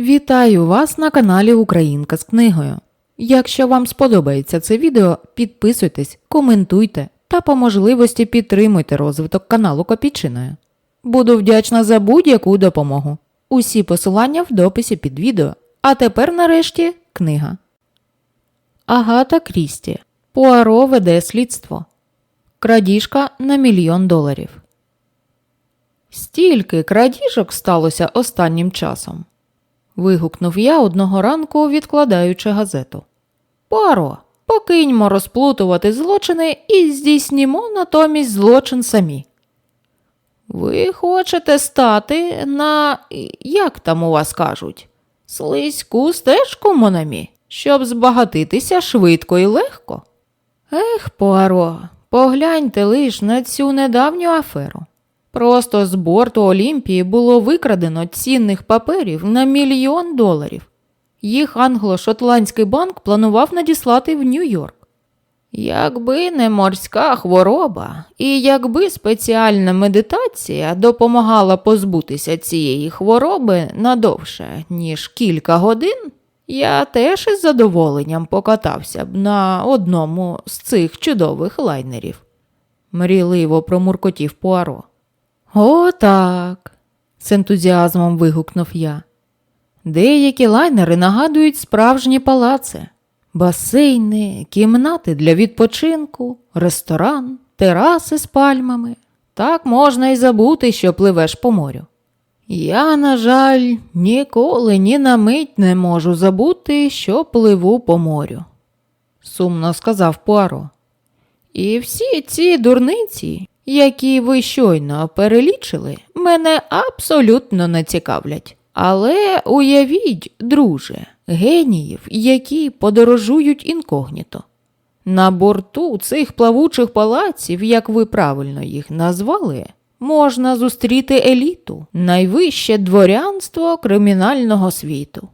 Вітаю вас на каналі Українка з книгою. Якщо вам сподобається це відео, підписуйтесь, коментуйте та по можливості підтримуйте розвиток каналу Копійчиною. Буду вдячна за будь-яку допомогу. Усі посилання в дописі під відео. А тепер нарешті книга. Агата Крісті. Пуаро веде слідство. Крадіжка на мільйон доларів. Стільки крадіжок сталося останнім часом. Вигукнув я одного ранку, відкладаючи газету. Паро, покиньмо розплутувати злочини і здійснімо натомість злочин самі. Ви хочете стати на, як там у вас кажуть, слизьку стежку Монамі, щоб збагатитися швидко і легко? Ех, Пуаро, погляньте лиш на цю недавню аферу. Просто з борту Олімпії було викрадено цінних паперів на мільйон доларів. Їх англо-шотландський банк планував надіслати в Нью-Йорк. Якби не морська хвороба, і якби спеціальна медитація допомагала позбутися цієї хвороби надовше, ніж кілька годин, я теж із задоволенням покатався б на одному з цих чудових лайнерів. Мрійливо промуркотів Пуаро. О, так. з ентузіазмом вигукнув я. Деякі лайнери нагадують справжні палаци, басейни, кімнати для відпочинку, ресторан, тераси з пальмами. Так можна й забути, що пливеш по морю. Я, на жаль, ніколи ні на мить не можу забути, що пливу по морю, сумно сказав Пуаро. І всі ці дурниці, які ви щойно перелічили, мене абсолютно не цікавлять. Але уявіть, друже, геніїв, які подорожують інкогніто. На борту цих плавучих палаців, як ви правильно їх назвали, можна зустріти еліту, найвище дворянство кримінального світу.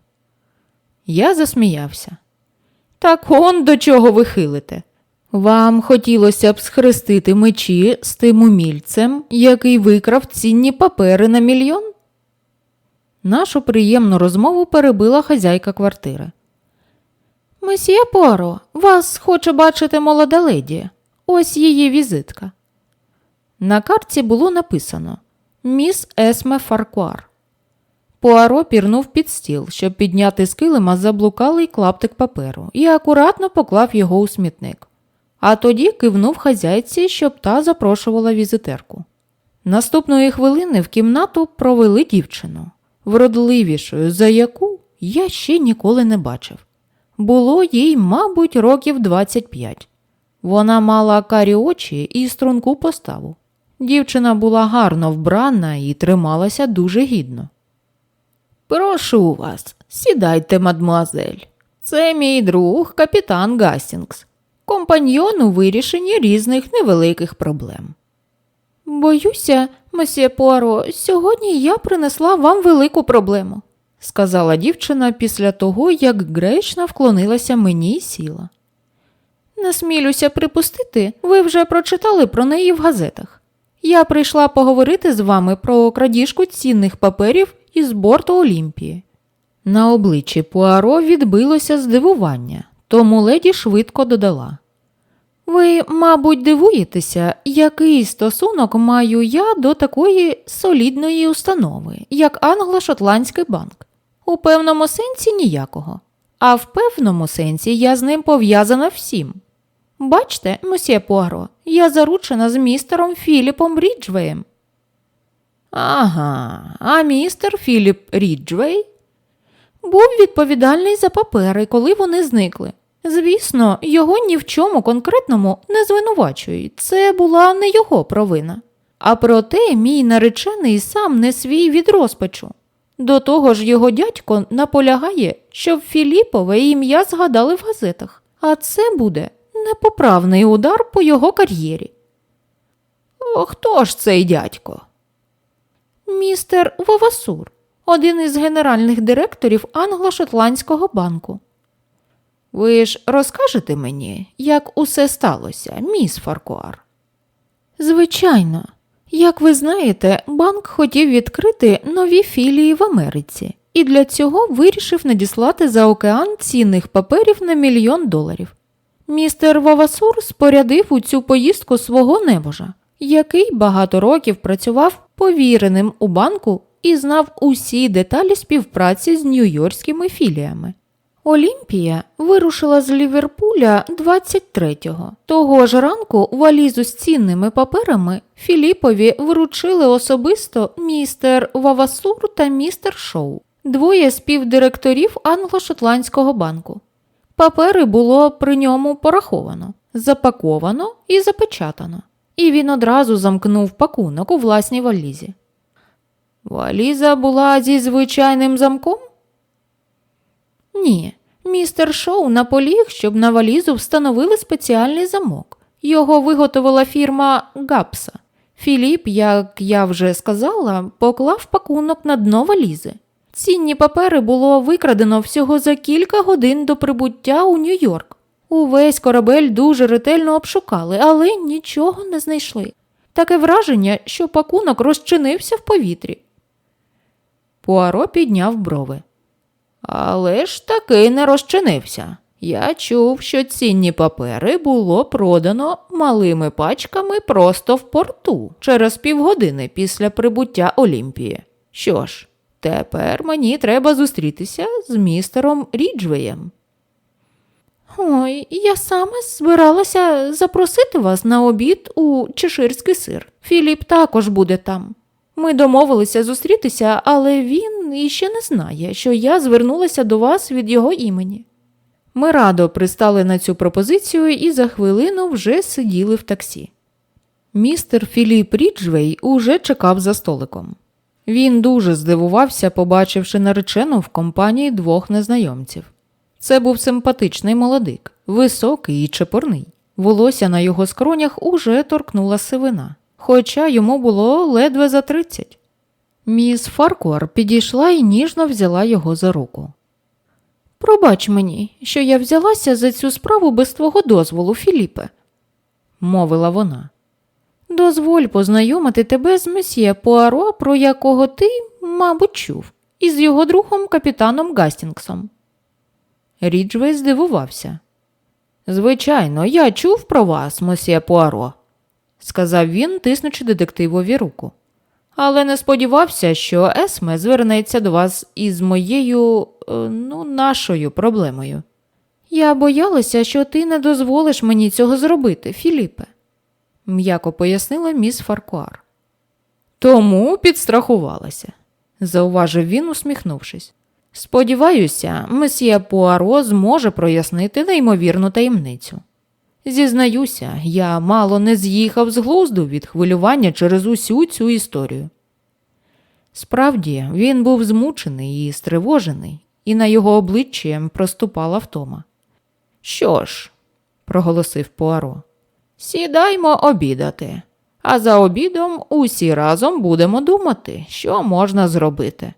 Я засміявся. Так он до чого ви хилите? Вам хотілося б схрестити мечі з тим умільцем, який викрав цінні папери на мільйон? Нашу приємну розмову перебила хазяйка квартири. Месьє Поро, вас хоче бачити молода леді. Ось її візитка. На картці було написано Міс Есме Фаркуар. Пуаро пірнув під стіл, щоб підняти з килима заблукалий клаптик паперу і акуратно поклав його у смітник. А тоді кивнув хазяйці, щоб та запрошувала візитерку. Наступної хвилини в кімнату провели дівчину, вродливішою, за яку я ще ніколи не бачив. Було їй, мабуть, років 25. Вона мала карі очі і струнку поставу. Дівчина була гарно вбрана і трималася дуже гідно. Прошу вас, сідайте, мадмуазель. Це мій друг, капітан Гастінгс, компаньйон у вирішенні різних невеликих проблем. Боюся, месьє Пуаро, сьогодні я принесла вам велику проблему, сказала дівчина після того, як гречна вклонилася мені і сіла. Насмілюся припустити, ви вже прочитали про неї в газетах. Я прийшла поговорити з вами про крадіжку цінних паперів із борту Олімпії. На обличчі Пуаро відбилося здивування, тому леді швидко додала. Ви, мабуть, дивуєтеся, який стосунок маю я до такої солідної установи, як Англо-Шотландський банк. У певному сенсі ніякого, а в певному сенсі я з ним пов'язана всім. Бачте, мосьє Пуаро, я заручена з містером Філіпом Ріджвеєм. Ага, а містер Філіп Ріджвей був відповідальний за папери, коли вони зникли. Звісно, його ні в чому конкретному не звинувачують, це була не його провина. А проте мій наречений сам не свій від розпачу. До того ж, його дядько наполягає, щоб Філіпове ім'я згадали в газетах, а це буде непоправний удар по його кар'єрі. Хто ж цей дядько? Містер Вовасур, один із генеральних директорів Англо-Шотландського банку. Ви ж розкажете мені, як усе сталося, міс Фаркуар? Звичайно, як ви знаєте, банк хотів відкрити нові філії в Америці і для цього вирішив надіслати за океан цінних паперів на мільйон доларів. Містер Вавасур спорядив у цю поїздку свого небожа, який багато років працював повіреним у банку і знав усі деталі співпраці з нью-йоркськими філіями. Олімпія вирушила з Ліверпуля 23-го. Того ж ранку валізу з цінними паперами Філіпові вручили особисто містер Вавасур та містер Шоу, двоє співдиректорів англо-шотландського банку. Папери було при ньому пораховано, запаковано і запечатано, і він одразу замкнув пакунок у власній валізі. Валіза була зі звичайним замком? Ні, містер Шоу наполіг, щоб на валізу встановили спеціальний замок. Його виготовила фірма Гапса. Філіп, як я вже сказала, поклав пакунок на дно валізи. Цінні папери було викрадено всього за кілька годин до прибуття у Нью-Йорк. Увесь корабель дуже ретельно обшукали, але нічого не знайшли. Таке враження, що пакунок розчинився в повітрі. Пуаро підняв брови. Але ж таки не розчинився. Я чув, що цінні папери було продано малими пачками просто в порту через півгодини після прибуття Олімпії. Що ж, тепер мені треба зустрітися з містером Ріджвеєм. Ой, я саме збиралася запросити вас на обід у чеширський сир. Філіп також буде там. Ми домовилися зустрітися, але він іще не знає, що я звернулася до вас від його імені. Ми радо пристали на цю пропозицію і за хвилину вже сиділи в таксі. Містер Філіп Ріджвей уже чекав за столиком. Він дуже здивувався, побачивши наречену в компанії двох незнайомців. Це був симпатичний молодик, високий і чепурний. Волосся на його скронях уже торкнула сивина, хоча йому було ледве за тридцять. Міс Фаркуар підійшла і ніжно взяла його за руку. Пробач мені, що я взялася за цю справу без твого дозволу, Філіпе, мовила вона. Дозволь познайомити тебе з месьє Пуаро, про якого ти, мабуть, чув, і з його другом капітаном Гастінгсом. Ріджвей здивувався. Звичайно, я чув про вас, месьє Пуаро, сказав він, тиснучи детективові руку. Але не сподівався, що Есме звернеться до вас із моєю, е, ну, нашою проблемою. Я боялася, що ти не дозволиш мені цього зробити, Філіпе, м'яко пояснила міс Фаркуар. Тому підстрахувалася, зауважив він, усміхнувшись. Сподіваюся, месьє Пуаро зможе прояснити неймовірну таємницю. Зізнаюся, я мало не з'їхав з глузду від хвилювання через усю цю історію. Справді, він був змучений і стривожений, і на його обличчі проступала втома. Що ж, проголосив Пуаро, сідаймо обідати, а за обідом усі разом будемо думати, що можна зробити.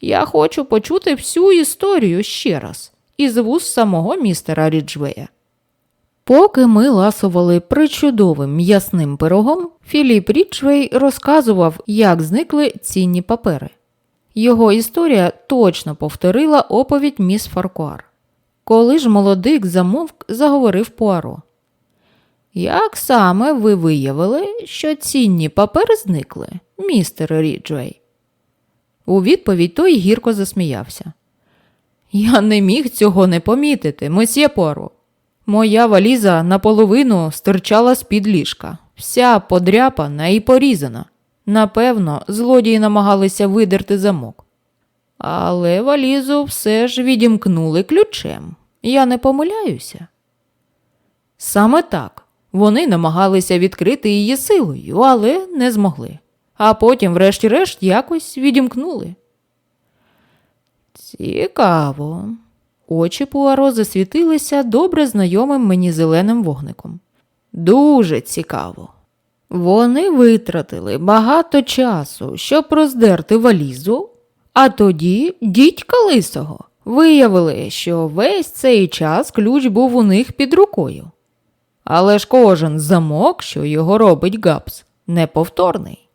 Я хочу почути всю історію ще раз із вуз самого містера Ріджвея. Поки ми ласували причудовим м'ясним пирогом, Філіп Річвей розказував, як зникли цінні папери. Його історія точно повторила оповідь міс Фаркуар. Коли ж молодик замовк, заговорив Пуаро. Як саме ви виявили, що цінні папери зникли, містер Ріджвей? У відповідь той гірко засміявся. Я не міг цього не помітити, месьє Пуаро. Моя валіза наполовину стирчала з-під ліжка, вся подряпана і порізана. Напевно, злодії намагалися видерти замок. Але валізу все ж відімкнули ключем. Я не помиляюся. Саме так. Вони намагалися відкрити її силою, але не змогли. А потім, врешті-решт, якось відімкнули. Цікаво. Очі Пуаро засвітилися добре знайомим мені зеленим вогником. Дуже цікаво. Вони витратили багато часу, щоб роздерти валізу, а тоді дідька лисого виявили, що весь цей час ключ був у них під рукою. Але ж кожен замок, що його робить Гапс, неповторний.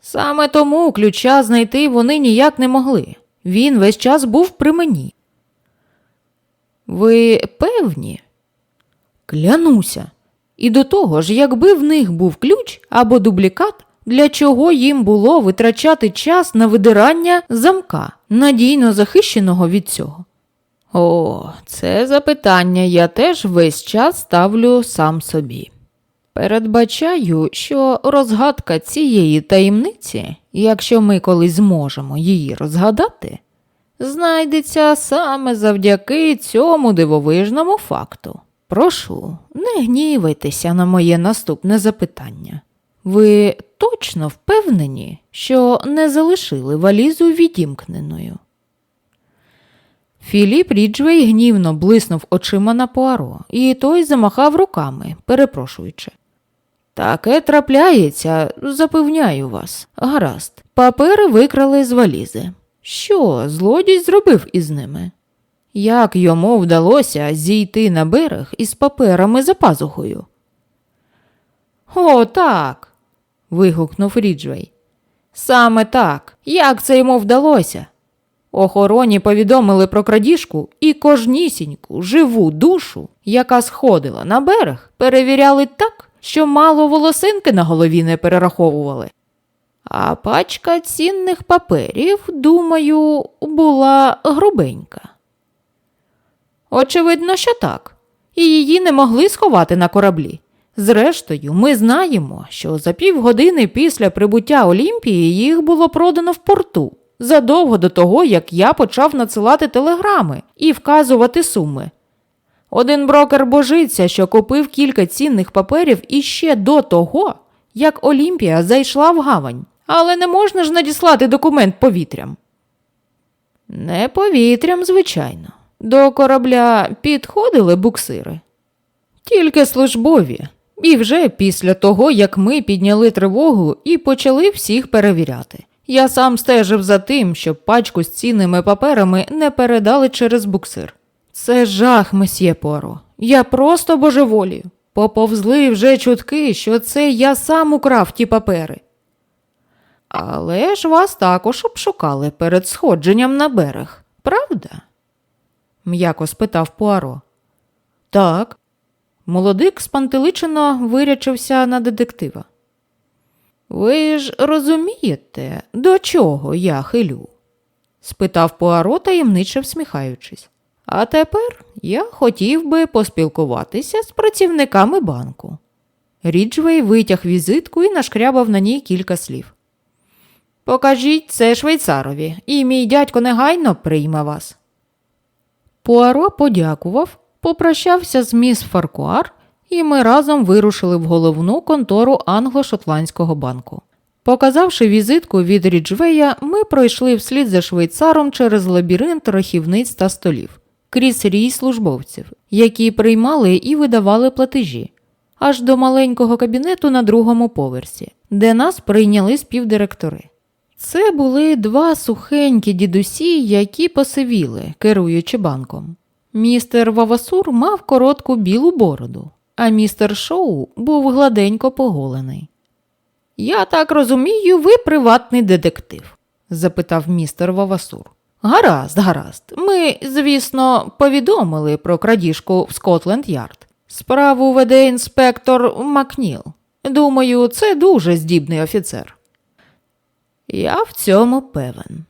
Саме тому ключа знайти вони ніяк не могли. Він весь час був при мені. Ви певні? Клянуся. І до того ж, якби в них був ключ або дублікат, для чого їм було витрачати час на видирання замка, надійно захищеного від цього? О, це запитання я теж весь час ставлю сам собі. Передбачаю, що розгадка цієї таємниці, якщо ми колись зможемо її розгадати, знайдеться саме завдяки цьому дивовижному факту. Прошу, не гнівайтеся на моє наступне запитання. Ви точно впевнені, що не залишили валізу відімкненою? Філіп Ріджвей гнівно блиснув очима на Пуаро, і той замахав руками, перепрошуючи. Таке трапляється, запевняю вас. Гаразд, папери викрали з валізи. Що злодій зробив із ними? Як йому вдалося зійти на берег із паперами за пазухою? О, так. вигукнув Ріджвей. Саме так. Як це йому вдалося? Охороні повідомили про крадіжку і кожнісіньку живу душу, яка сходила на берег, перевіряли так, що мало волосинки на голові не перераховували. А пачка цінних паперів, думаю, була грубенька. Очевидно, що так, і її не могли сховати на кораблі. Зрештою, ми знаємо, що за півгодини після прибуття Олімпії їх було продано в порту задовго до того, як я почав надсилати телеграми і вказувати суми. Один брокер божиться, що купив кілька цінних паперів іще до того, як Олімпія зайшла в гавань, але не можна ж надіслати документ повітрям. Не повітрям, звичайно. До корабля підходили буксири. Тільки службові. І вже після того, як ми підняли тривогу і почали всіх перевіряти. Я сам стежив за тим, щоб пачку з цінними паперами не передали через буксир. Це жах, месьє Поро. Я просто божеволію. Поповзли вже чутки, що це я сам украв ті папери. Але ж вас також обшукали перед сходженням на берег, правда? м'яко спитав Пуаро. Так. Молодик спантеличено вирячився на детектива. Ви ж розумієте, до чого я хилю? спитав Пуаро, таємниче всміхаючись. А тепер я хотів би поспілкуватися з працівниками банку. Ріджвей витяг візитку і нашкрябав на ній кілька слів. Покажіть це швейцарові, і мій дядько негайно прийме вас. Пуаро подякував, попрощався з міс Фаркуар, і ми разом вирушили в головну контору англо-шотландського банку. Показавши візитку від Ріджвея, ми пройшли вслід за швейцаром через лабіринт рахівниць та столів, крізь рій службовців, які приймали і видавали платежі, аж до маленького кабінету на другому поверсі, де нас прийняли співдиректори. Це були два сухенькі дідусі, які посивіли, керуючи банком. Містер Вавасур мав коротку білу бороду, а містер Шоу був гладенько поголений. Я так розумію, ви приватний детектив? запитав містер Вавасур. Гаразд, гаразд. Ми, звісно, повідомили про крадіжку в Скотленд Ярд. Справу веде інспектор Макніл. Думаю, це дуже здібний офіцер. Я в цьому певен,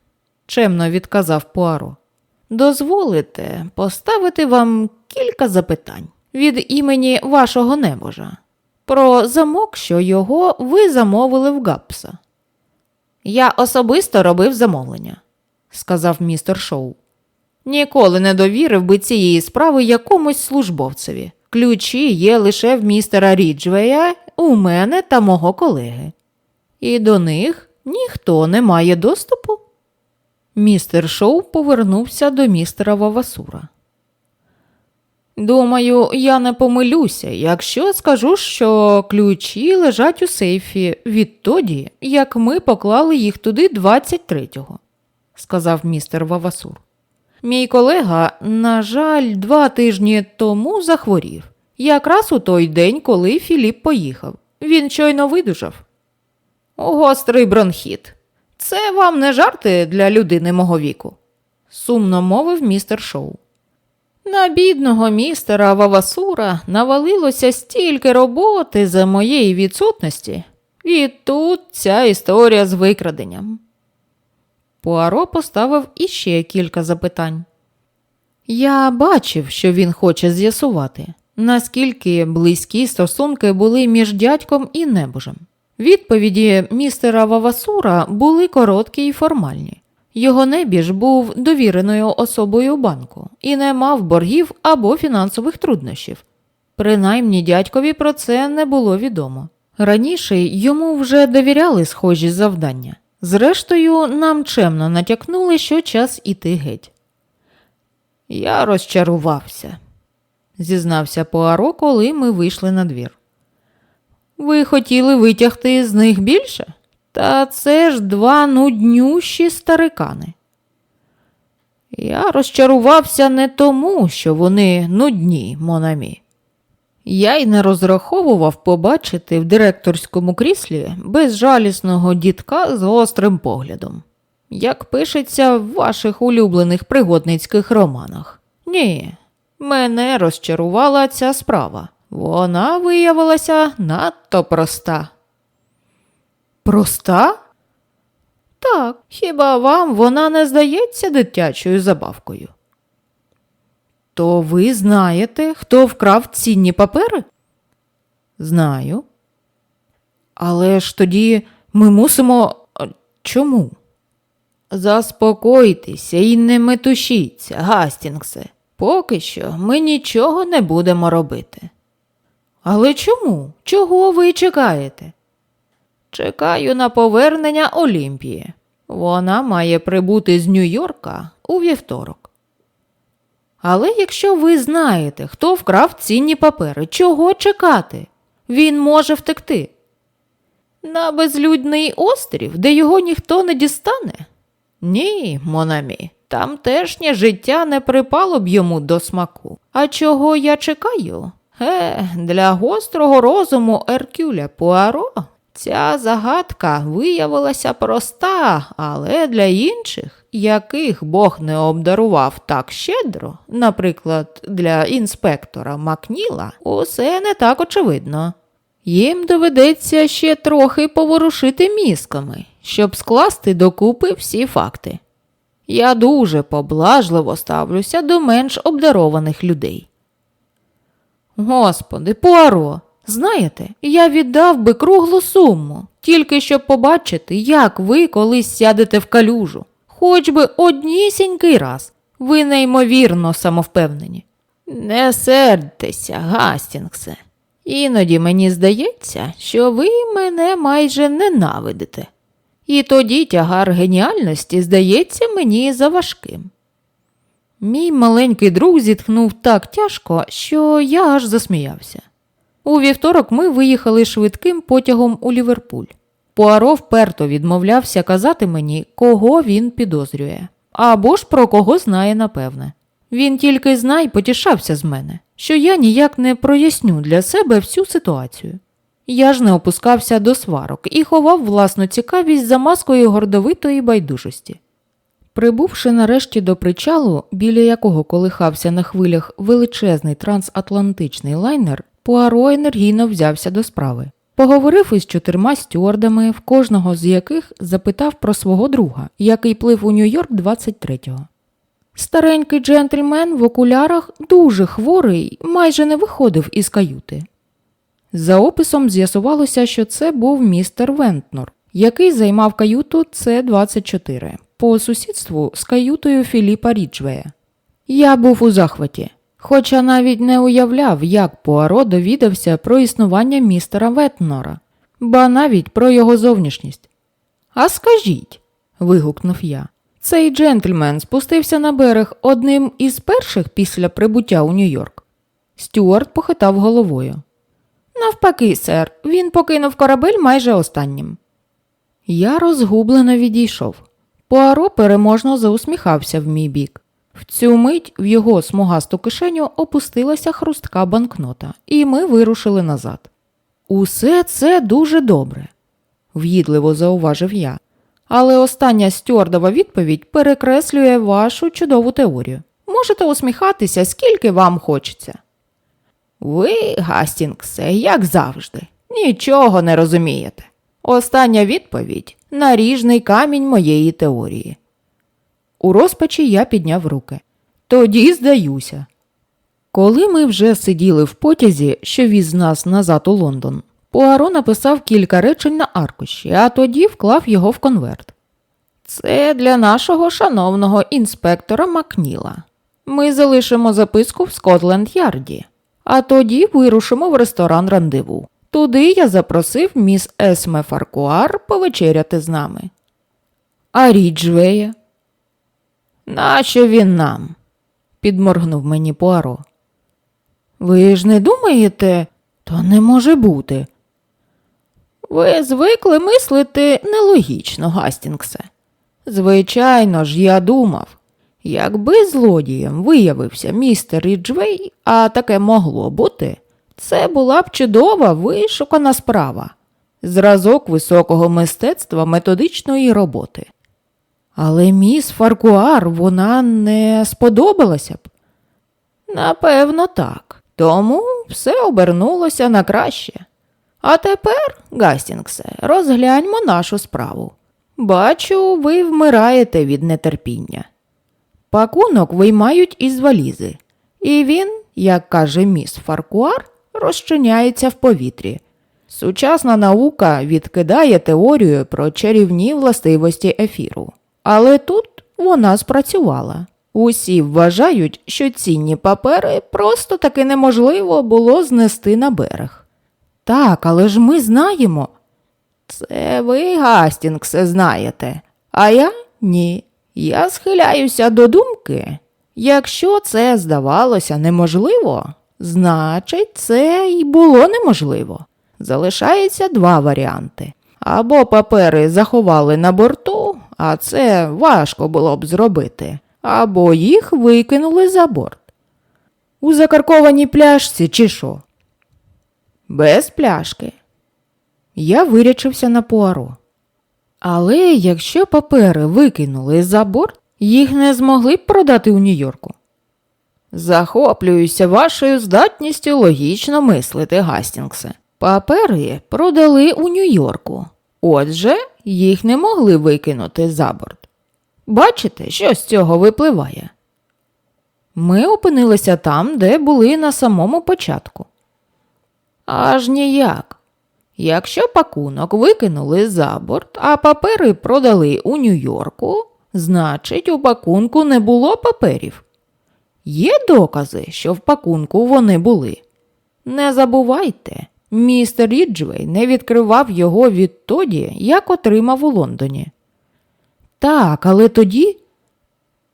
чемно відказав Пуаро. Дозволите поставити вам кілька запитань від імені вашого небожа про замок, що його ви замовили в Гапса. Я особисто робив замовлення, сказав містер Шоу. Ніколи не довірив би цієї справи якомусь службовцеві. Ключі є лише в містера Ріджвея, у мене та мого колеги. І до них ніхто не має доступу. Містер Шоу повернувся до містера Вавасура. Думаю, я не помилюся, якщо скажу, що ключі лежать у сейфі відтоді, як ми поклали їх туди 23-го, сказав містер Вавасур. Мій колега, на жаль, два тижні тому захворів, якраз у той день, коли Філіп поїхав. Він щойно видужав. Гострий бронхіт. Це вам не жарти для людини мого віку. сумно мовив містер Шоу. На бідного містера Вавасура навалилося стільки роботи за моєї відсутності, і тут ця історія з викраденням. Пуаро поставив іще кілька запитань. Я бачив, що він хоче з'ясувати, наскільки близькі стосунки були між дядьком і небожем. Відповіді містера Вавасура були короткі й формальні. Його небіж був довіреною особою банку і не мав боргів або фінансових труднощів. Принаймні дядькові про це не було відомо. Раніше йому вже довіряли схожі завдання. Зрештою, нам чемно натякнули, що час іти геть. Я розчарувався, зізнався Пуаро, коли ми вийшли на двір. Ви хотіли витягти з них більше? Та це ж два нуднющі старикани. Я розчарувався не тому, що вони нудні, Монамі. Я й не розраховував побачити в директорському кріслі безжалісного дітка з гострим поглядом, як пишеться в ваших улюблених пригодницьких романах. Ні, мене розчарувала ця справа. Вона виявилася надто проста. Проста? Так, хіба вам вона не здається дитячою забавкою? То ви знаєте, хто вкрав цінні папери? Знаю. Але ж тоді ми мусимо. Чому? Заспокойтеся і не метушіться, Гастінгсе. Поки що ми нічого не будемо робити. Але чому? Чого ви чекаєте? Чекаю на повернення Олімпії. Вона має прибути з Нью-Йорка у вівторок. Але якщо ви знаєте, хто вкрав цінні папери, чого чекати? Він може втекти. На безлюдний острів, де його ніхто не дістане? Ні, Монамі, тамтешнє життя не припало б йому до смаку. А чого я чекаю? Е, для гострого розуму Еркюля Пуаро ця загадка виявилася проста, але для інших, яких Бог не обдарував так щедро, наприклад, для інспектора Макніла, усе не так очевидно. Їм доведеться ще трохи поворушити мізками, щоб скласти докупи всі факти. Я дуже поблажливо ставлюся до менш обдарованих людей. Господи, Пуаро, знаєте, я віддав би круглу суму, тільки щоб побачити, як ви колись сядете в калюжу. Хоч би однісінький раз. Ви неймовірно самовпевнені. Не сердьтеся, Гастінгсе. Іноді мені здається, що ви мене майже ненавидите. І тоді тягар геніальності здається мені заважким. Мій маленький друг зітхнув так тяжко, що я аж засміявся. У вівторок ми виїхали швидким потягом у Ліверпуль. Пуаро вперто відмовлявся казати мені, кого він підозрює, або ж про кого знає напевне. Він тільки знай потішався з мене, що я ніяк не проясню для себе всю ситуацію. Я ж не опускався до сварок і ховав власну цікавість за маскою гордовитої байдужості. Прибувши нарешті до причалу, біля якого колихався на хвилях величезний трансатлантичний лайнер, Пуаро енергійно взявся до справи. Поговорив із чотирма стюардами, в кожного з яких запитав про свого друга, який плив у Нью-Йорк 23-го. Старенький джентльмен в окулярах, дуже хворий, майже не виходив із каюти. За описом з'ясувалося, що це був містер Вентнор, який займав каюту С-24 по сусідству з каютою Філіпа Ріджвея. Я був у захваті, хоча навіть не уявляв, як Пуаро довідався про існування містера Вентнора, ба навіть про його зовнішність. А скажіть, вигукнув я. Цей джентльмен спустився на берег одним із перших після прибуття у Нью-Йорк. Стюарт похитав головою. Навпаки, сер, він покинув корабель майже останнім. Я розгублено відійшов. Пуаро переможно заусміхався в мій бік. В цю мить в його смугасту кишеню опустилася хрустка банкнота, і ми вирушили назад. Усе це дуже добре, в'їдливо зауважив я. Але остання стюардова відповідь перекреслює вашу чудову теорію. Можете усміхатися, скільки вам хочеться. Ви, Гастінгсе, як завжди, нічого не розумієте. Остання відповідь наріжний камінь моєї теорії. У розпачі я підняв руки. Тоді здаюся. Коли ми вже сиділи в потязі, що віз нас назад у Лондон, Пуаро написав кілька речень на аркуші, а тоді вклав його в конверт. Це для нашого шановного інспектора Макніла. Ми залишимо записку в Скотленд Ярді, а тоді вирушимо в ресторан рандеву. Туди я запросив міс Есме Фаркуар повечеряти з нами. А Ріджвея? Нащо він нам? підморгнув мені Пуаро. Ви ж не думаєте, то не може бути. Ви звикли мислити нелогічно, Гастінгсе. Звичайно ж, я думав, якби злодієм виявився містер Ріджвей, а таке могло бути, це була б чудова вишукана справа, зразок високого мистецтва методичної роботи. Але міс Фаркуар вона не сподобалася б. Напевно, так. Тому все обернулося на краще. А тепер, Гастінгсе, розгляньмо нашу справу. Бачу, ви вмираєте від нетерпіння. Пакунок виймають із валізи, і він, як каже міс Фаркуар, розчиняється в повітрі. Сучасна наука відкидає теорію про чарівні властивості ефіру. Але тут вона спрацювала. Усі вважають, що цінні папери просто таки неможливо було знести на берег. Так, але ж ми знаємо. Це ви, Гастінгсе, знаєте, а я ні. Я схиляюся до думки. Якщо це здавалося неможливо, значить, це й було неможливо. Залишається два варіанти. Або папери заховали на борту, а це важко було б зробити, або їх викинули за борт. У закаркованій пляшці чи що? Без пляшки. Я вирячився на пуаро. Але якщо папери викинули за борт, їх не змогли б продати у Нью-Йорку. Захоплююся вашою здатністю логічно мислити, Гастінгсе. Папери продали у Нью-Йорку. Отже, їх не могли викинути за борт. Бачите, що з цього випливає? Ми опинилися там, де були на самому початку. Аж ніяк. Якщо пакунок викинули за борт, а папери продали у Нью-Йорку, значить у пакунку не було паперів. Є докази, що в пакунку вони були. Не забувайте, містер Ріджвей не відкривав його відтоді, як отримав у Лондоні. Так, але тоді.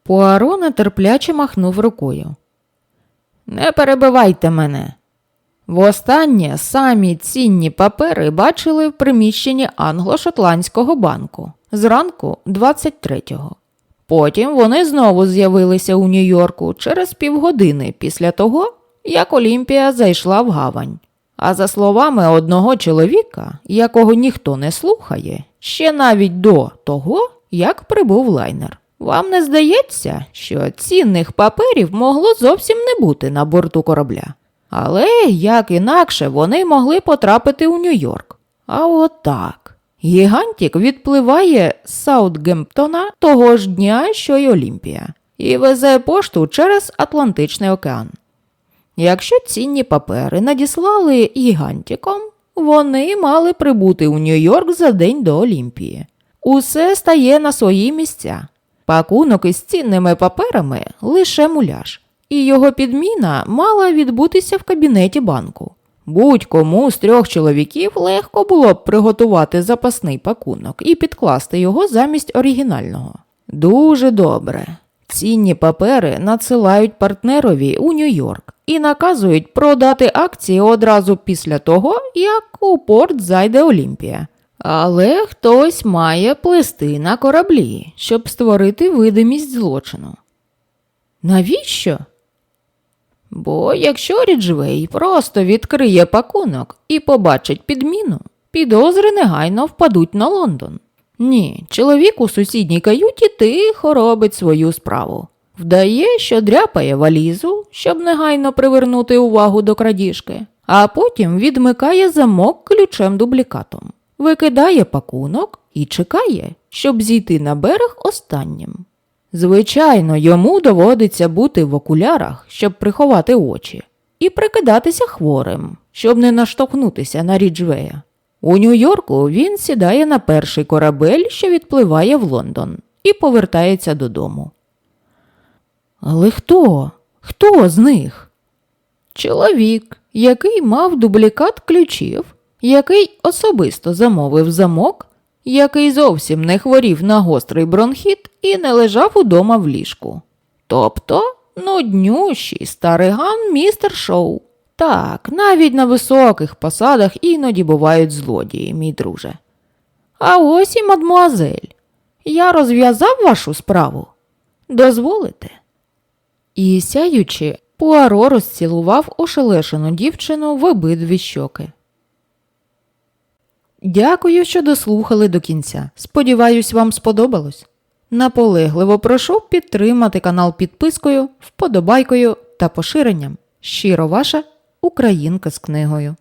Пуаро нетерпляче махнув рукою. Не перебивайте мене. Востаннє самі цінні папери бачили в приміщенні англо-шотландського банку зранку 23-го. Потім вони знову з'явилися у Нью-Йорку через півгодини після того, як Олімпія зайшла в гавань. А за словами одного чоловіка, якого ніхто не слухає, ще навіть до того, як прибув лайнер. Вам не здається, що цінних паперів могло зовсім не бути на борту корабля. Але як інакше вони могли потрапити у Нью-Йорк. А от так. Гігантік відпливає з Саутгемптона того ж дня, що й Олімпія, і везе пошту через Атлантичний океан. Якщо цінні папери надіслали гігантіком, вони мали прибути у Нью-Йорк за день до Олімпії. Усе стає на свої місця. Пакунок із цінними паперами лише муляж, і його підміна мала відбутися в кабінеті банку. Будь-кому з трьох чоловіків легко було б приготувати запасний пакунок і підкласти його замість оригінального. Дуже добре. Цінні папери надсилають партнерові у Нью-Йорк і наказують продати акції одразу після того, як у порт зайде Олімпія. Але хтось має плести на кораблі, щоб створити видимість злочину. Навіщо? Бо якщо Ріджвей просто відкриє пакунок і побачить підміну, підозри негайно впадуть на Лондон. Ні, чоловік у сусідній каюті тихо робить свою справу. Вдає, що дряпає валізу, щоб негайно привернути увагу до крадіжки, а потім відмикає замок ключем дублікатом, викидає пакунок і чекає, щоб зійти на берег останнім. Звичайно, йому доводиться бути в окулярах, щоб приховати очі, і прикидатися хворим, щоб не наштовхнутися на Ріджвея. У Нью-Йорку він сідає на перший корабель, що відпливає в Лондон, і повертається додому. Але хто? Хто з них? Чоловік, який мав дублікат ключів, який особисто замовив замок, який зовсім не хворів на гострий бронхіт і не лежав удома в ліжку. Тобто нуднющий стариган містер Шоу. Так, навіть на високих посадах іноді бувають злодії, мій друже. А ось і мадмуазель. Я розв'язав вашу справу. Дозволите? І сяючи, Пуаро розцілував ошелешену дівчину в обидві щоки. Дякую, що дослухали до кінця. Сподіваюсь, вам сподобалось. Наполегливо прошу підтримати канал підпискою, вподобайкою та поширенням. Щиро ваша Українка з книгою.